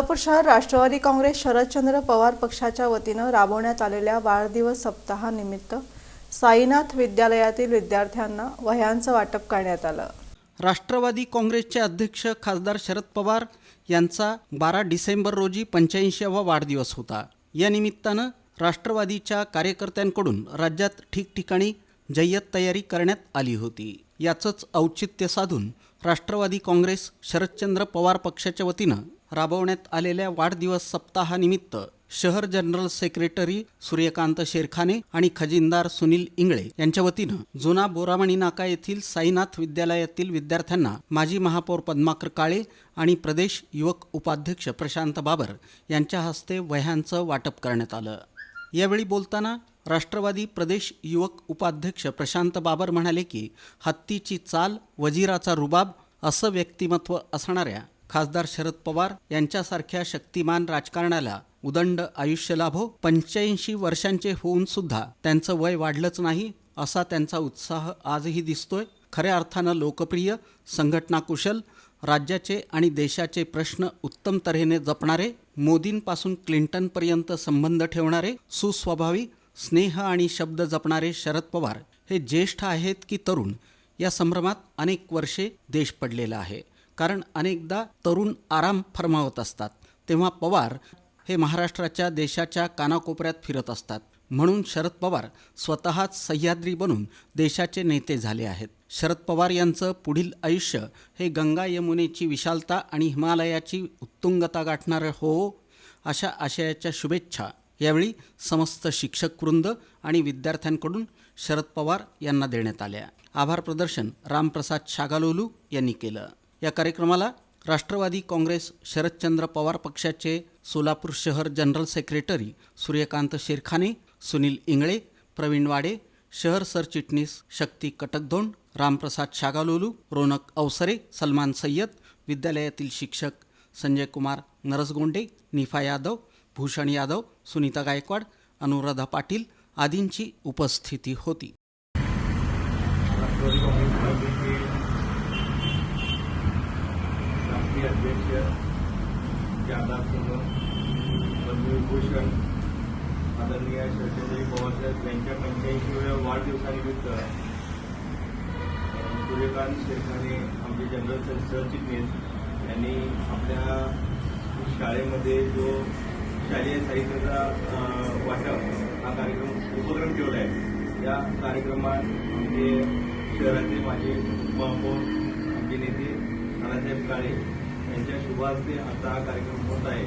सोलापूर शहर राष्ट्रवादी काँग्रेस शरदचंद्र पवार पक्षाच्या वतीनं राबवण्यात आलेल्या वाढदिवस सप्ताहानिमित्त साईनाथ विद्यालयातील विद्यार्थ्यांना वह्यांचं वाटप करण्यात आलं. राष्ट्रवादी काँग्रेसचे अध्यक्ष खासदार शरद पवार यांचा बारा डिसेंबर रोजी पंच्याऐंशीवा वाढदिवस होता. या निमित्तानं राष्ट्रवादीच्या कार्यकर्त्यांकडून राज्यात ठिकठिकाणी जय्यत तयारी करण्यात आली होती. याचंच औचित्य साधून राष्ट्रवादी काँग्रेस शरदचंद्र पवार पक्षाच्या वतीनं राबवण्यात आलेल्या वाढदिवस सप्ताहानिमित्त शहर जनरल सेक्रेटरी सूर्यकांत शेरखाने आणि खजिनदार सुनील इंगळे यांच्या वतीनं जुना बोरामणी नाका येथील साईनाथ विद्यालयातील विद्यार्थ्यांना माजी महापौर पद्माकर काळे आणि प्रदेश युवक उपाध्यक्ष प्रशांत बाबर यांच्या हस्ते वह्यांचं वाटप करण्यात आलं. यावेळी बोलताना राष्ट्रवादी प्रदेश युवक उपाध्यक्ष प्रशांत बाबर म्हणाले की हत्तीची चाल वजिराचा रुबाब असं व्यक्तिमत्व असणाऱ्या खासदार शरद पवार यांच्यासारख्या शक्तिमान राजकारणाला उदंड आयुष्य लाभो पंच्याऐंशी वर्षांचे होऊन सुद्धा त्यांचं वय वाढलंच नाही असा त्यांचा उत्साह आजही दिसतोय. खऱ्या अर्थानं लोकप्रिय संघटनाकुशल राज्याचे आणि देशाचे प्रश्न उत्तम तऱ्हेने जपणारे मोदींपासून क्लिंटनपर्यंत संबंध ठेवणारे सुस्वभावी स्नेह आणि शब्द जपणारे शरद पवार हे ज्येष्ठ आहेत की तरुण या संभ्रमात अनेक वर्षे देश पडलेला आहे. कारण अनेकदा तरुण आराम फरमावत असतात. तेव्हा पवार हे महाराष्ट्राच्या देशाच्या कानाकोपऱ्यात फिरत असतात. म्हणून शरद पवार स्वतःच सह्याद्री बनून देशाचे नेते झाले आहेत. शरद पवार यांचं पुढील आयुष्य हे गंगा यमुनेची विशालता आणि हिमालयाची उत्तुंगता गाठणारं हो अशा आशयाच्या शुभेच्छा यावेळी समस्त शिक्षक वृंद आणि विद्यार्थ्यांकडून शरद पवार यांना देण्यात आल्या. आभार प्रदर्शन रामप्रसाद शागालोलू यांनी केलं. या कार्यक्रमाला राष्ट्रवादी काँग्रेस शरदचंद्र पवार पक्षाचे सोलापूर शहर जनरल सेक्रेटरी सूर्यकांत शेरखाने सुनील इंगळे प्रवीण वाडे शहर सरचिटणीस शक्ती कटकधोंड रामप्रसाद शागालोलू रोनक अवसरे सलमान सय्यद विद्यालयातील शिक्षक संजय कुमार नरसगोंडे निफा यादव भूषण यादव सुनीता गायकवाड अनुराधा पाटील आदींची उपस्थिती होती राष्ट्रवादी काँग्रेस पार्टीचे राष्ट्रीय अध्यक्ष पद्मविभूषण आदरणीय शरदचंद्रजी पवारसाहेब यांच्या पंच्याऐंशीव्या वाढदिवसानिमित्त सूर्यकांत शेरखाने आमचे जनरल सरचिटणीस यांनी आपल्या शाळेमध्ये जो शालेय साहित्याचा वाटप हा कार्यक्रम उपक्रम ठेवला आहे या कार्यक्रमात आमचे शहराचे माझे महापौर आमचे नेते नानासाहेब काळे यांच्या शुभास्ते आता हा कार्यक्रम होत आहे.